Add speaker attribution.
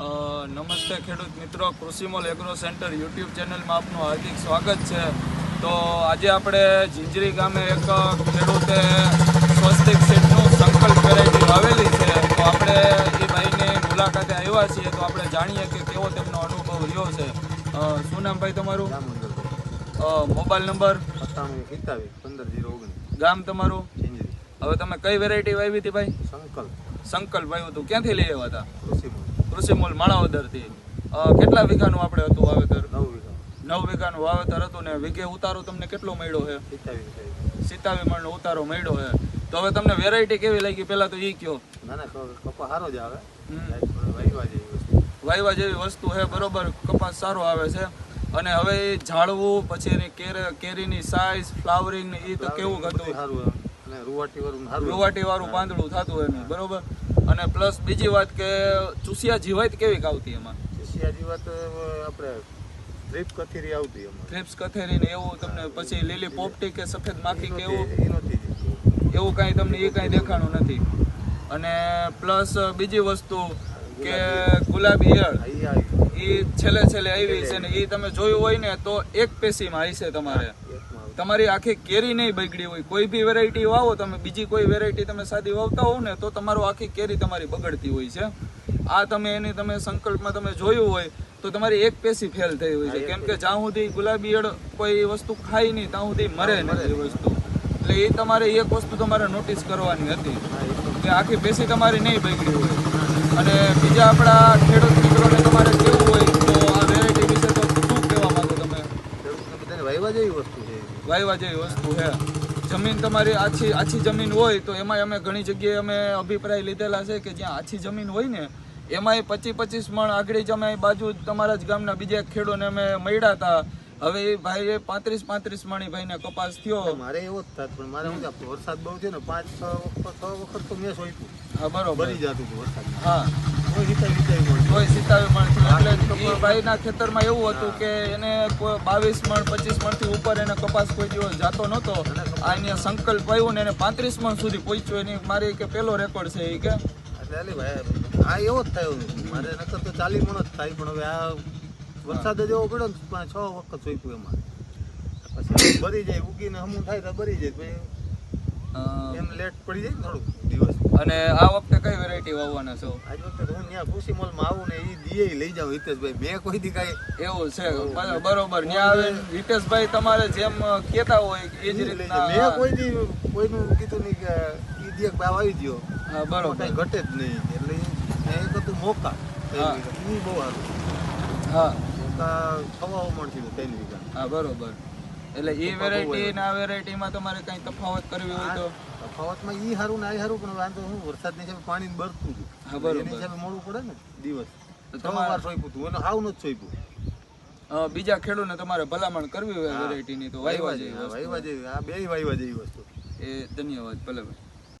Speaker 1: નમસ્તે ખેડૂત મિત્રો કૃષિમોલ એગ્રો સેન્ટર યુટ્યુબ ચેનલમાં આપનું હાર્દિક સ્વાગત છે. તો આજે આપણે ઝીંઝરી ગામે એક ખેડૂતે સ્વસ્તિક સીટનું સંકલ્પ વેરાયટી વાવેલી છે. તો આપણે એ ભાઈની મુલાકાતે આવ્યા છીએ. તો આપણે જાણીએ કે કેવો તેમનો અનુભવ રહ્યો છે. શું નામ ભાઈ તમારું? Mobile number? ગામ તમારું? હવે તમે કઈ વેરાયટી વાવી હતી ભાઈ?
Speaker 2: સંકલ્પ.
Speaker 1: સંકલ્પ વાવ્યું હતું. ક્યાંથી લઈ આવ્યા હતા? કૃષિ મોલ માણાવદરથી કેટલા વીઘાનું આપણે હતું વાવેતર?
Speaker 2: નવ વીઘા.
Speaker 1: નવ વીઘાનું વાવેતર હતું ને વીઘે ઉતારો તમને કેટલો મળ્યો છે? સિત્તાવી મણનો ઉતારો મળ્યો છે. તો હવે તમને વેરાયટી કેવી લાગી? પહેલા તો એ કયો.
Speaker 2: કપા સારો જ આવે.
Speaker 1: હમ.
Speaker 2: વાયવા જેવી વસ્તુ.
Speaker 1: છે બરોબર. કપાસ સારો આવે છે. અને હવે એ ઝાડવું પછી એની કેરે કેરીની સાઇઝ ફ્લાવરિંગ ને એ તો કેવું હતું?
Speaker 2: સારું એમ. અને રૂવાટી
Speaker 1: રૂવાટી વાળું પાંદડું થતું એનું બરોબર? અને પ્લસ બીજી વાત કે ચૂસિયા જીવાત કેવી આવતી એમાં?
Speaker 2: શિયાજી વાત આપણે ડ્રીપ કથેરી આવતી એમાં.
Speaker 1: ક્રિપ્સ કથેરી ને એવું તમને પછી લીલી પોપટી કે સફેદ માખી કે એવું? એવું કાંઈ તમને એ કાંઈ દેખાણું નથી. અને પ્લસ બીજી વસ્તુ કે ગુલાબી ઈયળ એ છેલ્લે છેલ્લે આવી છે ને એ તમે જોયું હોય ને તો એક પેશીમાં આવી છે તમારે. તમારી આખી કેરી નહીં બગડી હોય. કોઈ બી વેરાયટી વાવો તમે બીજી કોઈ વેરાયટી તમે સાદી વાવતા હોવ ને તો તમારું આખી કેરી તમારી બગડતી હોય છે. આ તમે એની તમે સંકલ્પમાં તમે જોયું હોય તો તમારી એક પેશી ફેલ થઈ હોય છે. કેમ કે જ્યાં સુધી ગુલાબી કોઈ વસ્તુ ખાય નહીં ત્યાં સુધી મરે નહીં એ વસ્તુ. એટલે એ તમારે એક વસ્તુ તમારે નોટિસ કરવાની હતી કે આખી પેશી તમારી નહીં બગડી હોય. અને બીજા આપણા ખેડૂત મિત્રોને તમારે કેવું હોય તો આ વેરાયટી વિશે તો શું કહેવા માંગો તમે?
Speaker 2: જેવી વસ્તુ
Speaker 1: વાયવા જેવી વસ્તુ છે. જમીન તમારી આછી આછી જમીન હોય તો એમાં અમે ઘણી જગ્યાએ અમે અભિપ્રાય લીધેલા છે કે જ્યાં આછી જમીન હોય ને એમાંય પચીસ પચીસ મણ આગળ જ અમે બાજુ તમારા જ ગામના બીજા ખેડૂને અમે મળ્યા હતા. હવે એ ભાઈએ પાંત્રીસ પાંત્રીસ મણી ભાઈને કપાસ થયો.
Speaker 2: મારે એવો જ થાત પણ મારે શું વરસાદ બહુ છે ને પાંચ છ વખત છ વખત તો મેં સોંપ્યું.
Speaker 1: હા બરોબર.
Speaker 2: બની જતું હતું વરસાદ.
Speaker 1: હા.
Speaker 2: કોઈ સીતાવી
Speaker 1: કોઈ સિતાવી થયું ભાઈના ખેતરમાં એવું હતું કે એને કોઈ બાવીસ મણ પચીસ મણથી ઉપર એને કપાસ કોઈ દિવસ જાતો નહોતો. આ અહીંયા સંકલ્પ આવ્યો ને એને પાંત્રીસ મણ સુધી પહોંચ્યો. એની મારી કે પેલો રેકોર્ડ છે એ કે.
Speaker 2: આ એવો જ થયો. મારે નકર તો ચાલી મણ જ થાય પણ હવે આ વરસાદ જ એવો પડ્યો ને છ વખત સોંપ્યું એમાં. પછી ભરી જાય ઉગીને હમું થાય તો ભરી જાય એમ લેટ પડી જાય ને થોડુંક દિવસ.
Speaker 1: અને આ વખતે કઈ વેરાયટી વાવવાના છો?
Speaker 2: આજ વખતે હું ત્યાં કૃષિ મોલમાં આવું ને એ દીએ લઈ જાવ હિતેશભાઈ. મેં કોઈ દી કાંઈ
Speaker 1: એવું છે બરોબર. ત્યાં આવે હિતેશભાઈ તમારે જેમ કહેતા હોય એ જ રીતના
Speaker 2: મેં કોઈ દી કોઈનું કીધું નહીં કે ઈ દીએ ભાવ આવી ગયો.
Speaker 1: હા બરોબર.
Speaker 2: કઈ ઘટે જ નહીં. એટલે મેં એક હતું મોકા
Speaker 1: હા.
Speaker 2: ઈ બહુ સારું.
Speaker 1: હા.
Speaker 2: મોકા થવા મળતી ત્રણ વીઘા
Speaker 1: હા બરોબર. એટલે એ વેરાયટી ને આ વેરાયટીમાં તમારે કઈ તફાવત કરવી હોય તો.
Speaker 2: તફાવતમાં ઈ હારું ને આ હારું પણ વાંધો હું વરસાદની હિસાબે પાણી બરતું હતું.
Speaker 1: હા, બરોબર.
Speaker 2: એની હિસાબે મોડું પડે ને દિવસ.
Speaker 1: તો
Speaker 2: છ
Speaker 1: તમારે-
Speaker 2: વાર સોંપ્યું હતું એને હાવ નથી સોંપ્યું.
Speaker 1: બીજા ખેડૂતને તમારે ભલામણ કરવી હોય વેરાયટીની તો વાયવા જેવી
Speaker 2: વાયવા જેવી આ બે વાયવા જેવી વસ્તુ.
Speaker 1: એ ધન્યવાદ ભલે ભાઈ